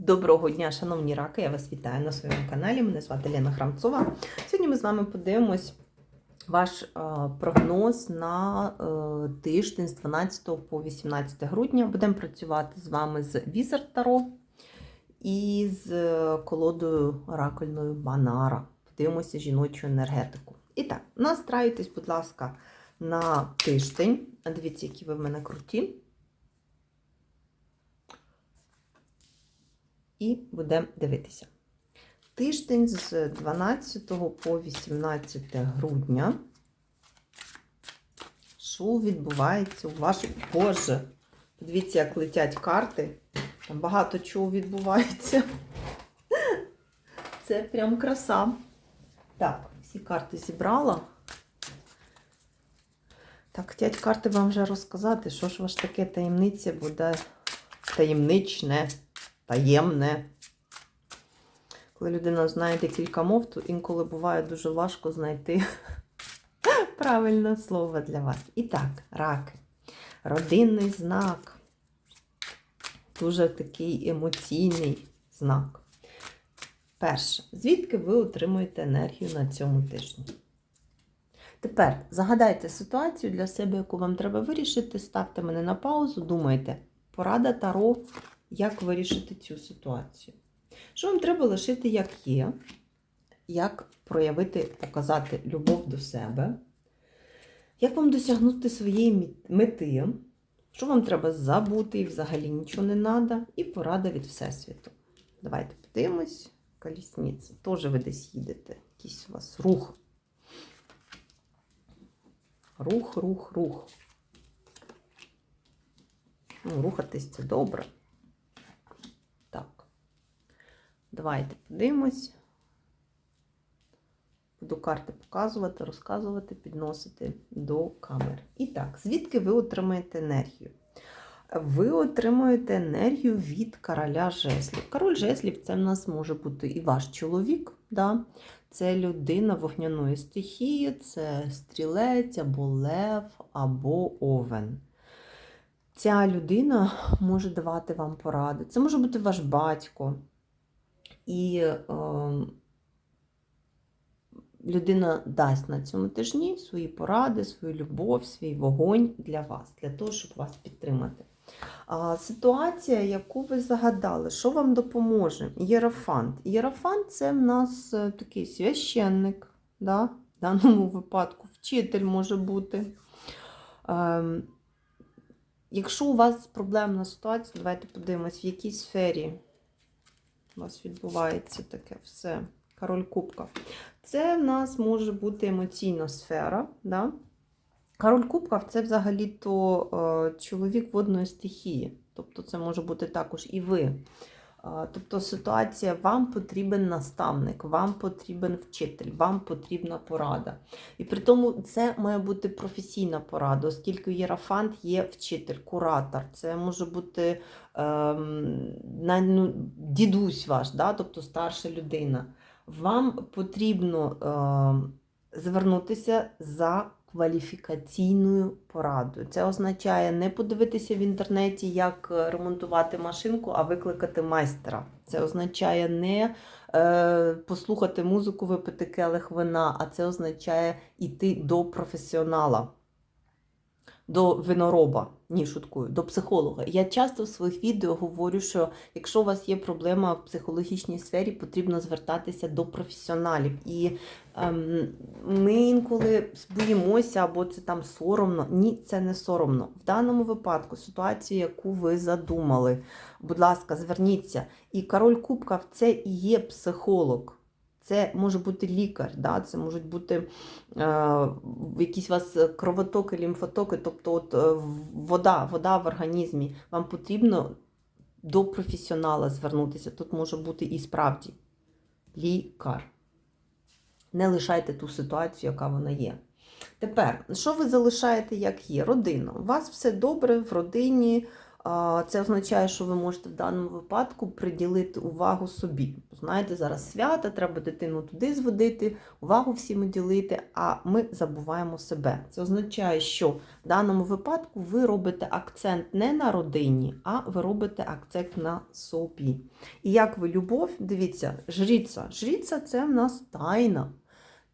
Доброго дня, шановні раки! Я вас вітаю на своєму каналі. Мене звати Лена Храмцова. Сьогодні ми з вами подивимось ваш е, прогноз на е, тиждень з 12 по 18 грудня. Будемо працювати з вами з Візер Таро і з е, колодою оракульною Банара. Подивимося жіночу енергетику. І так, настраюйтесь, будь ласка, на тиждень. Дивіться, які ви в мене круті. І будемо дивитися. Тиждень з 12 по 18 грудня. Що відбувається у вашому. Боже, подивіться, як летять карти. Там багато чого відбувається. Це прям краса. Так, всі карти зібрала. Так, хотять карти вам вже розказати, що ж ваш таке таємниця буде таємничне таємне. Коли людина знає декілька мов, то інколи буває дуже важко знайти правильне слово для вас. І так, раки. Родинний знак. Дуже такий емоційний знак. Перше, звідки ви отримуєте енергію на цьому тижні? Тепер загадайте ситуацію для себе, яку вам треба вирішити. Ставте мене на паузу, думайте. Порада Таро як вирішити цю ситуацію. Що вам треба лишити, як є, як проявити, показати любов до себе, як вам досягнути своєї мети, що вам треба забути і взагалі нічого не треба, і порада від Всесвіту. Давайте подивимось. Колісниця. Теж ви десь їдете. Якийсь у вас рух. Рух, рух, рух. Ну, Рухатись це добре. Давайте подивимось. Буду карти показувати, розказувати, підносити до камери. І так, звідки ви отримаєте енергію? Ви отримуєте енергію від короля жеслів. Король жеслів це в нас може бути і ваш чоловік, да? це людина вогняної стихії, це стрілець або лев, або овен. Ця людина може давати вам поради. Це може бути ваш батько. І е, людина дасть на цьому тижні свої поради, свою любов, свій вогонь для вас, для того, щоб вас підтримати. А, Ситуація, яку ви загадали, що вам допоможе? Єрофант. Єрофант це в нас е, такий священник, да? в даному випадку вчитель може бути. Е, Якщо у вас проблемна ситуація, давайте подивимось, в якій сфері у вас відбувається таке все. Король Кубка. Це в нас може бути емоційна сфера. Да? Король Кубка це взагалі-то е, чоловік водної стихії. Тобто це може бути також і ви. Тобто ситуація, вам потрібен наставник, вам потрібен вчитель, вам потрібна порада. І при тому це має бути професійна порада, оскільки Єрафант є вчитель, куратор. Це може бути ем, ну, дідусь ваш, да? тобто старша людина. Вам потрібно ем, звернутися за кваліфікаційною порадою. Це означає не подивитися в інтернеті, як е, ремонтувати машинку, а викликати майстра. Це означає не е, послухати музику, випити келих вина, а це означає йти до професіонала до винороба, ні, шуткую, до психолога. Я часто в своїх відео говорю, що якщо у вас є проблема в психологічній сфері, потрібно звертатися до професіоналів. І ем, ми інколи боїмося, або це там соромно. Ні, це не соромно. В даному випадку ситуацію, яку ви задумали, будь ласка, зверніться. І король Кубка це і є психолог. Це може бути лікар, да? це можуть бути е, якісь у вас кровотоки, лімфотоки, тобто от, е, вода, вода в організмі. Вам потрібно до професіонала звернутися. Тут може бути і справді лікар. Не лишайте ту ситуацію, яка вона є. Тепер, що ви залишаєте, як є? Родина. У вас все добре в родині. Це означає, що ви можете в даному випадку приділити увагу собі. Знаєте, зараз свята, треба дитину туди зводити, увагу всім уділити, а ми забуваємо себе. Це означає, що в даному випадку ви робите акцент не на родині, а ви робите акцент на собі. І як ви любов, дивіться, жріця. Жріця це в нас тайна.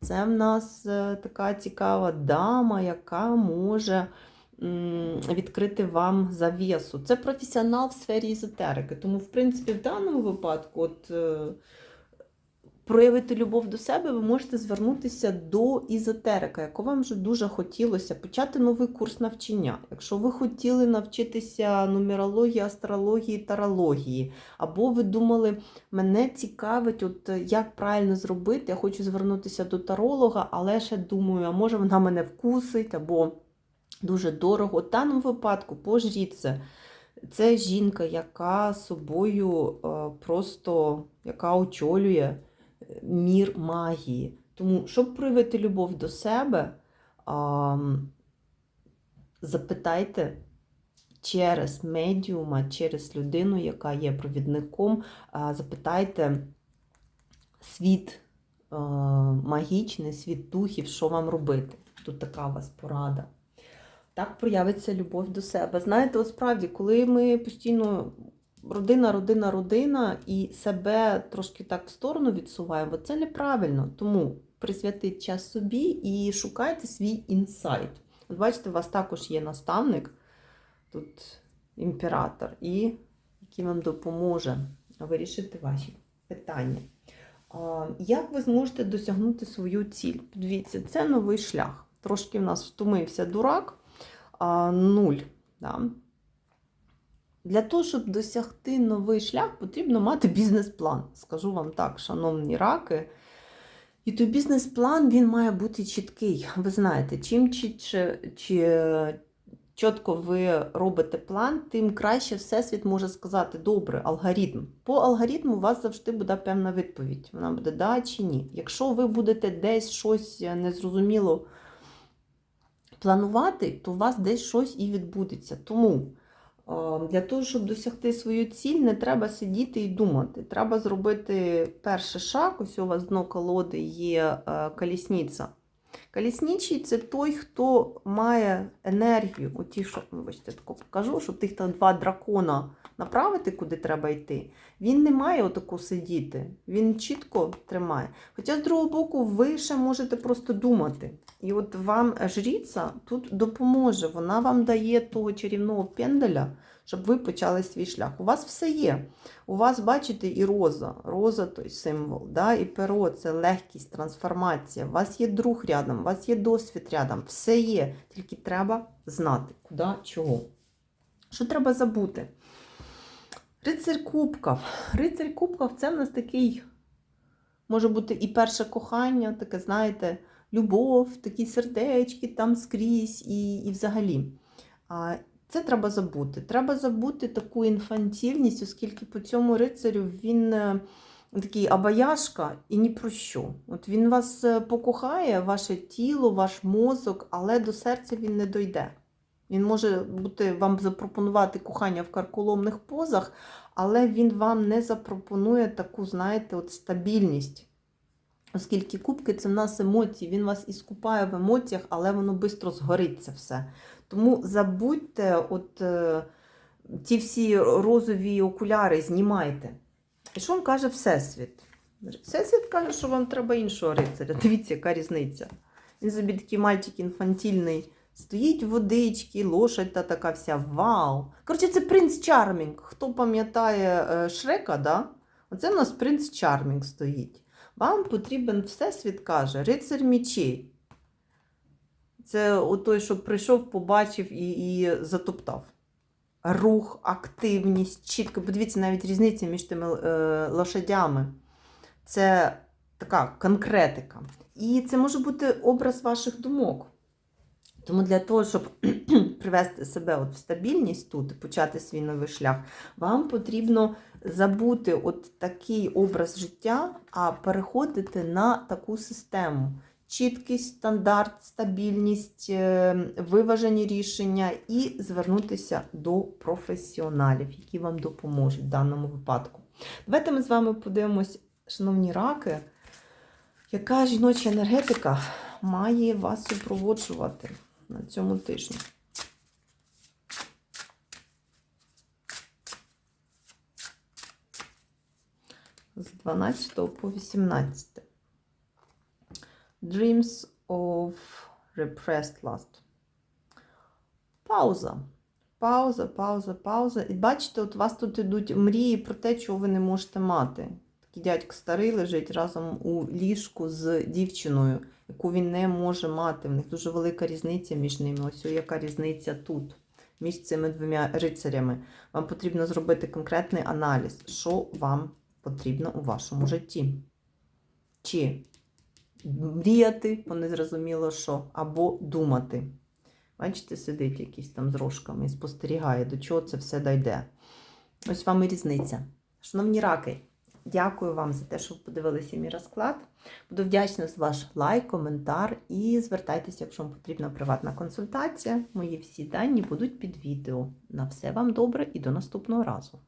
Це в нас е, така цікава дама, яка може відкрити вам завісу. Це професіонал в сфері езотерики. Тому, в принципі, в даному випадку, от, е, проявити любов до себе, ви можете звернутися до ізотерика, яку вам вже дуже хотілося, почати новий курс навчання. Якщо ви хотіли навчитися нумерології, астрології, тарології, або ви думали, мене цікавить, от як правильно зробити, я хочу звернутися до таролога, але ще думаю, а може вона мене вкусить, або дуже дорого. В даному випадку пожріться. Це жінка, яка собою е, просто яка очолює е, мір магії. Тому, щоб проявити любов до себе, запитайте через медіума, через людину, яка є провідником, запитайте світ е, магічний, світ духів, що вам робити. Тут така у вас порада. Так проявиться любов до себе. Знаєте, от справді, коли ми постійно родина, родина, родина і себе трошки так в сторону відсуваємо, це неправильно. Тому присвятіть час собі і шукайте свій інсайт. От бачите, у вас також є наставник, тут імператор, і який вам допоможе вирішити ваші питання. Як ви зможете досягнути свою ціль? Подивіться, це новий шлях. Трошки в нас втомився дурак нуль. Да. Для того, щоб досягти новий шлях, потрібно мати бізнес-план. Скажу вам так, шановні раки. І той бізнес-план він має бути чіткий. Ви знаєте, чим чітше чи чітко ви робите план, тим краще Всесвіт може сказати, добре, алгоритм. По алгоритму у вас завжди буде певна відповідь. Вона буде да чи ні. Якщо ви будете десь щось незрозуміло планувати, то у вас десь щось і відбудеться. Тому е, для того, щоб досягти свою ціль, не треба сидіти і думати. Треба зробити перший шаг. Ось у вас дно колоди є е, колісниця. Колісничий це той, хто має енергію. Оті, що, вибачте, тако покажу, щоб тих там два дракона направити, куди треба йти. Він не має отако сидіти, він чітко тримає. Хоча, з другого боку, ви ще можете просто думати. І от вам жріця тут допоможе. Вона вам дає того чарівного пенделя, щоб ви почали свій шлях. У вас все є. У вас, бачите, і роза. Роза той символ, да? і перо це легкість, трансформація. У вас є друг рядом, у вас є досвід рядом, все є. Тільки треба знати, куди, чого. Що треба забути? Рицарь Кубків. Рицарь Кубків це в нас такий, може бути, і перше кохання, таке, знаєте, любов, такі сердечки там скрізь і, і взагалі. А, Це треба забути. Треба забути таку інфантільність, оскільки по цьому рицарю він е, такий абаяшка і ні про що. От Він вас е, покохає, ваше тіло, ваш мозок, але до серця він не дойде. Він може бути вам запропонувати кохання в карколомних позах, але він вам не запропонує таку, знаєте, от стабільність. Оскільки кубки це в нас емоції, він вас іскупає в емоціях, але воно швидко згориться все. Тому забудьте от е, ті всі розові окуляри, знімайте. І що вам каже Всесвіт? Всесвіт каже, що вам треба іншого рицаря. Дивіться, яка різниця. Він собі такий мальчик інфантільний. Стоїть водички, лошадь та така вся. Вау! Коротше, це принц Чармінг. Хто пам'ятає е, Шрека, да? оце в нас принц Чармінг стоїть. Вам потрібен Всесвіт каже, рицар мічей. Це той, що прийшов, побачив і, і затоптав. Рух, активність, чітко. Подивіться, навіть різниця між тими е, лошадями. Це така конкретика. І це може бути образ ваших думок. Тому для того, щоб привести себе от в стабільність тут почати свій новий шлях, вам потрібно забути от такий образ життя, а переходити на таку систему. Чіткість, стандарт, стабільність, е, виважені рішення і звернутися до професіоналів, які вам допоможуть в даному випадку. Давайте ми з вами подивимось, шановні раки, яка жіноча енергетика має вас супроводжувати на цьому тижні. З 12 по 18. Dreams of repressed lust. Пауза. Пауза, пауза, пауза. І бачите, от у вас тут ідуть мрії про те, чого ви не можете мати. Такий дядько старий лежить разом у ліжку з дівчиною, яку він не може мати. В них дуже велика різниця між ними. Ось яка різниця тут, між цими двома рицарями. Вам потрібно зробити конкретний аналіз, що вам потрібно у вашому житті. Чи мріяти, бо не зрозуміло що, або думати. Бачите, сидить якийсь там з рожками і спостерігає, до чого це все дойде. Ось вам і різниця. Шановні раки, дякую вам за те, що ви подивилися мій розклад. Буду вдячна за ваш лайк, коментар і звертайтеся, якщо вам потрібна приватна консультація. Мої всі дані будуть під відео. На все вам добре і до наступного разу.